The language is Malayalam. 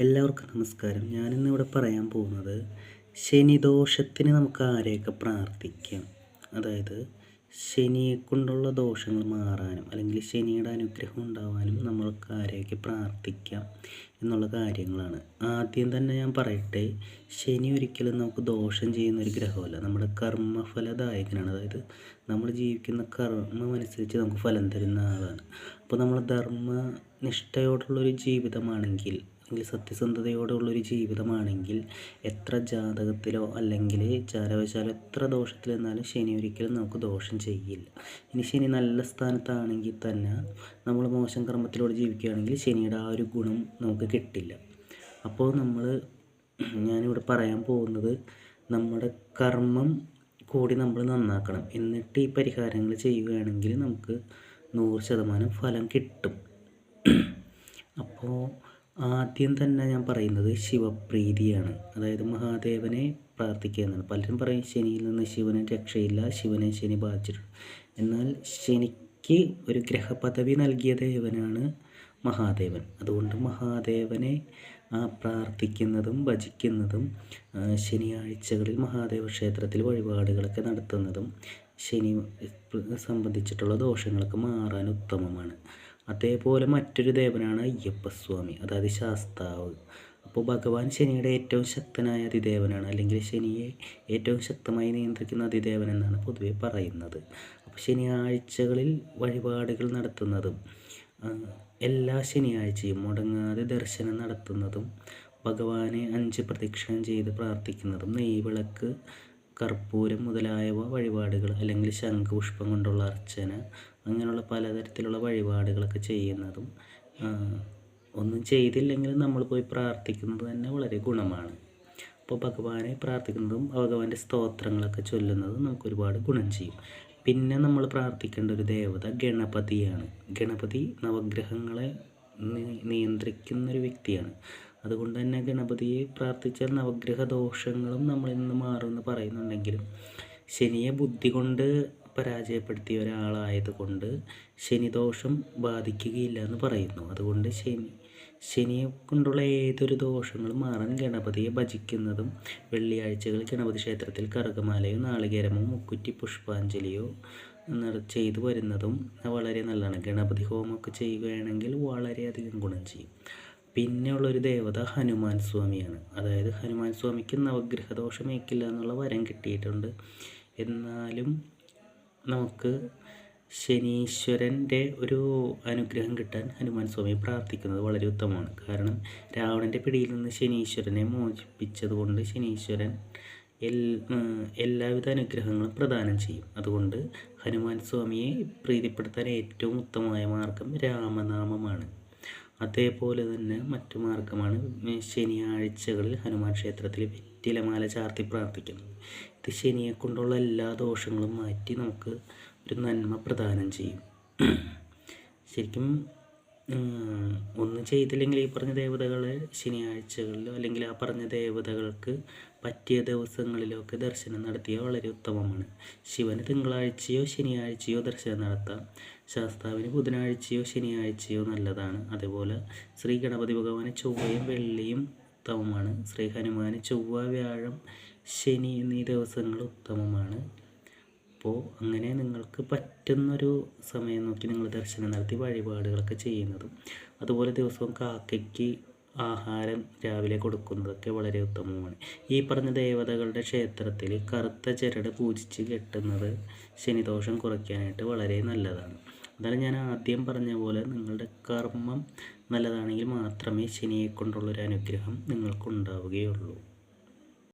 എല്ലാവർക്കും നമസ്കാരം. ഞാനിന്ന് ഇവിടെ പറയാൻ പോകുന്നത് ശനിദോഷത്തിന് നമുക്ക് ആരെയൊക്കെ പ്രാർത്ഥിക്കാം? അതായത് ശനിയെ കൊണ്ടുള്ള ദോഷങ്ങൾ മാറാനും അല്ലെങ്കിൽ ശനിയുടെ അനുഗ്രഹം ഉണ്ടാവാനും നമ്മൾക്ക് ആരെയൊക്കെ പ്രാർത്ഥിക്കാം എന്നുള്ള കാര്യങ്ങളാണ്. ആദ്യം തന്നെ ഞാൻ പറയട്ടെ ശനി ഒരിക്കലും നമുക്ക് ദോഷം ചെയ്യുന്ന ഒരു ഗ്രഹമല്ല. നമ്മുടെ കർമ്മഫലദായകനാണ്. അതായത് നമ്മൾ ജീവിക്കുന്ന കർമ്മം അനുസരിച്ച് നമുക്ക് ഫലം തരുന്ന ആളാണ്. അപ്പോൾ നമ്മൾ ധർമ്മനിഷ്ഠയോടുള്ളൊരു ജീവിതമാണെങ്കിൽ അല്ലെങ്കിൽ സത്യസന്ധതയോടുള്ളൊരു ജീവിതമാണെങ്കിൽ എത്ര ജാതകത്തിലോ അല്ലെങ്കിൽ ചാരവശാലോ എത്ര ദോഷത്തിൽ നിന്നാലും ശനി ഒരിക്കലും നമുക്ക് ദോഷം ചെയ്യില്ല. ഇനി ശനി നല്ല സ്ഥാനത്താണെങ്കിൽ തന്നെ നമ്മൾ മോശം കർമ്മത്തിലൂടെ ജീവിക്കുകയാണെങ്കിൽ ശനിയുടെ ആ ഒരു ഗുണം നമുക്ക് കിട്ടില്ല. അപ്പോൾ നമ്മൾ ഞാനിവിടെ പറയാൻ പോകുന്നത് നമ്മുടെ കർമ്മം കൂടി നമ്മൾ നന്നാക്കണം. എന്നിട്ട് ഈ പരിഹാരങ്ങൾ ചെയ്യുകയാണെങ്കിൽ നമുക്ക് നൂറ് ശതമാനം ഫലം കിട്ടും. അപ്പോൾ ആദ്യം തന്നെ ഞാൻ പറയുന്നത് ശിവപ്രീതിയാണ്. അതായത് മഹാദേവനെ പ്രാർത്ഥിക്കുക എന്നാണ്. പലരും പറയും ശനിയിൽ നിന്ന് ശിവന് രക്ഷയില്ല ശിവനെ ശനി ബാധിച്ചിട്ടുണ്ട്. എന്നാൽ ശനിക്ക് ഒരു ഗ്രഹപദവി നൽകിയ ദേവനാണ് മഹാദേവൻ. അതുകൊണ്ട് മഹാദേവനെ പ്രാർത്ഥിക്കുന്നതും ഭജിക്കുന്നതും ശനിയാഴ്ചകളിൽ മഹാദേവ ക്ഷേത്രത്തിൽ വഴിപാടുകളൊക്കെ നടത്തുന്നതും ശനി സംബന്ധിച്ചിട്ടുള്ള ദോഷങ്ങളൊക്കെ മാറാൻ ഉത്തമമാണ്. അതേപോലെ മറ്റൊരു ദേവനാണ് അയ്യപ്പസ്വാമി അതായത് ശാസ്താവ്. അപ്പോൾ ഭഗവാൻ ശനിയുടെ ഏറ്റവും ശക്തനായ അതിദേവനാണ് അല്ലെങ്കിൽ ശനിയെ ഏറ്റവും ശക്തമായി നിയന്ത്രിക്കുന്ന അതിദേവൻ എന്നാണ് പൊതുവെ പറയുന്നത്. അപ്പോൾ ശനിയാഴ്ചകളിൽ വഴിപാടുകൾ നടത്തുന്നതും എല്ലാ ശനിയാഴ്ചയും മുടങ്ങാതെ ദർശനം നടത്തുന്നതും ഭഗവാനെ അഞ്ച് പ്രദക്ഷിണം ചെയ്ത് പ്രാർത്ഥിക്കുന്നതും നെയ്വിളക്ക് കർപ്പൂരം മുതലായവ വഴിപാടുകൾ അല്ലെങ്കിൽ ശംഖുപുഷ്പം കൊണ്ടുള്ള അർച്ചന അങ്ങനെയുള്ള പലതരത്തിലുള്ള വഴിപാടുകളൊക്കെ ചെയ്യുന്നതും ഒന്നും ചെയ്തില്ലെങ്കിലും നമ്മൾ പോയി പ്രാർത്ഥിക്കുന്നത് തന്നെ വളരെ ഗുണമാണ്. അപ്പോൾ ഭഗവാനെ പ്രാർത്ഥിക്കുന്നതും ഭഗവാന്റെ സ്തോത്രങ്ങളൊക്കെ ചൊല്ലുന്നതും നമുക്ക് ഒരുപാട് ഗുണം ചെയ്യും. പിന്നെ നമ്മൾ പ്രാർത്ഥിക്കേണ്ട ഒരു ദേവത ഗണപതിയാണ്. ഗണപതി നവഗ്രഹങ്ങളെ നിയന്ത്രിക്കുന്ന ഒരു വ്യക്തിയാണ്. അതുകൊണ്ട് തന്നെ ഗണപതിയെ പ്രാർത്ഥിച്ചാൽ നവഗ്രഹ ദോഷങ്ങളും നമ്മളിൽ നിന്ന് മാറുമെന്ന് പറയുന്നുണ്ടെങ്കിലും ശനിയെ ബുദ്ധി കൊണ്ട് പരാജയപ്പെടുത്തിയ ഒരാളായതുകൊണ്ട് ശനിദോഷം ബാധിക്കുകയില്ല എന്ന് പറയുന്നു. അതുകൊണ്ട് ശനി ശനിയെ കൊണ്ടുള്ള ഏതൊരു ദോഷങ്ങളും മാറാൻ ഗണപതിയെ ഭജിക്കുന്നതും വെള്ളിയാഴ്ചകൾ ഗണപതി ക്ഷേത്രത്തിൽ കറുകമാലയോ നാളികേരമോ മുക്കുറ്റി പുഷ്പാഞ്ജലിയോ ചെയ്തു വരുന്നതും വളരെ നല്ലതാണ്. ഗണപതി ഹോമമൊക്കെ ചെയ്യുകയാണെങ്കിൽ വളരെയധികം ഗുണം ചെയ്യും. പിന്നെയുള്ളൊരു ദേവത ഹനുമാൻ സ്വാമിയാണ്. അതായത് ഹനുമാൻ സ്വാമിക്ക് നവഗ്രഹദോഷമേക്കില്ല എന്നുള്ള വരം കിട്ടിയിട്ടുണ്ട്. എന്നാലും നമുക്ക് ശനീശ്വരന്റെ ഒരു അനുഗ്രഹം കിട്ടാൻ ഹനുമാൻ സ്വാമി പ്രാർത്ഥിക്കുന്നത് വളരെ ഉത്തമമാണ്. കാരണം രാവണന്റെ പിടിയിൽ നിന്ന് ശനീശ്വരനെ മോചിപ്പിച്ചതുകൊണ്ട് ശനീശ്വരൻ എല്ലാവിധ അനുഗ്രഹങ്ങളും പ്രദാനം ചെയ്യും. അതുകൊണ്ട് ഹനുമാൻ സ്വാമിയെ പ്രീതിപ്പെടുത്താൻ ഏറ്റവും ഉത്തമമായ മാർഗം രാമനാമമാണ്. അതേപോലെ തന്നെ മറ്റു മാർഗമാണ് ശനിയാഴ്ചകളിൽ ഹനുമാൻ ക്ഷേത്രത്തിൽ വെറ്റിലമാല ചാർത്തി പ്രാർത്ഥിക്കുന്നത്. ഇത് ശനിയെ കൊണ്ടുള്ള എല്ലാ ദോഷങ്ങളും മാറ്റി നമുക്ക് ഒരു നന്മ പ്രദാനം ചെയ്യും. ശരിക്കും ഒന്നും ചെയ്തില്ലെങ്കിൽ ഈ പറഞ്ഞ ദേവതകളെ ശനിയാഴ്ചകളിലോ അല്ലെങ്കിൽ ആ പറഞ്ഞ ദേവതകൾക്ക് പറ്റിയ ദിവസങ്ങളിലൊക്കെ ദർശനം നടത്തിയാൽ വളരെ ഉത്തമമാണ്. ശിവന് തിങ്കളാഴ്ചയോ ശനിയാഴ്ചയോ ദർശനം നടത്താം. ശാസ്താവിന് ബുധനാഴ്ചയോ ശനിയാഴ്ചയോ നല്ലതാണ്. അതേപോലെ ശ്രീ ഗണപതി ഭഗവാന് ചൊവ്വയും വെള്ളിയും ഉത്തമമാണ്. ശ്രീ ഹനുമാന് ചൊവ്വ വ്യാഴം ശനി എന്നീ ദിവസങ്ങൾ ഉത്തമമാണ്. അപ്പോൾ അങ്ങനെ നിങ്ങൾക്ക് പറ്റുന്നൊരു സമയം നോക്കി നിങ്ങൾ ദർശനം നടത്തി വഴിപാടുകളൊക്കെ ചെയ്യുന്നതും അതുപോലെ ദിവസവും കാക്കയ്ക്ക് ആഹാരം രാവിലെ കൊടുക്കുന്നതൊക്കെ വളരെ ഉത്തമമാണ്. ഈ പറഞ്ഞ ദേവതകളുടെ ക്ഷേത്രത്തിൽ കറുത്ത ചിരട് പൂജിച്ച് കെട്ടുന്നത് ശനിദോഷം കുറയ്ക്കാനായിട്ട് വളരെ നല്ലതാണ്. എന്നാലും ഞാൻ ആദ്യം പറഞ്ഞ പോലെ നിങ്ങളുടെ കർമ്മം നല്ലതാണെങ്കിൽ മാത്രമേ ശനിയെ കൊണ്ടുള്ളൊരു അനുഗ്രഹം നിങ്ങൾക്കുണ്ടാവുകയുള്ളൂ.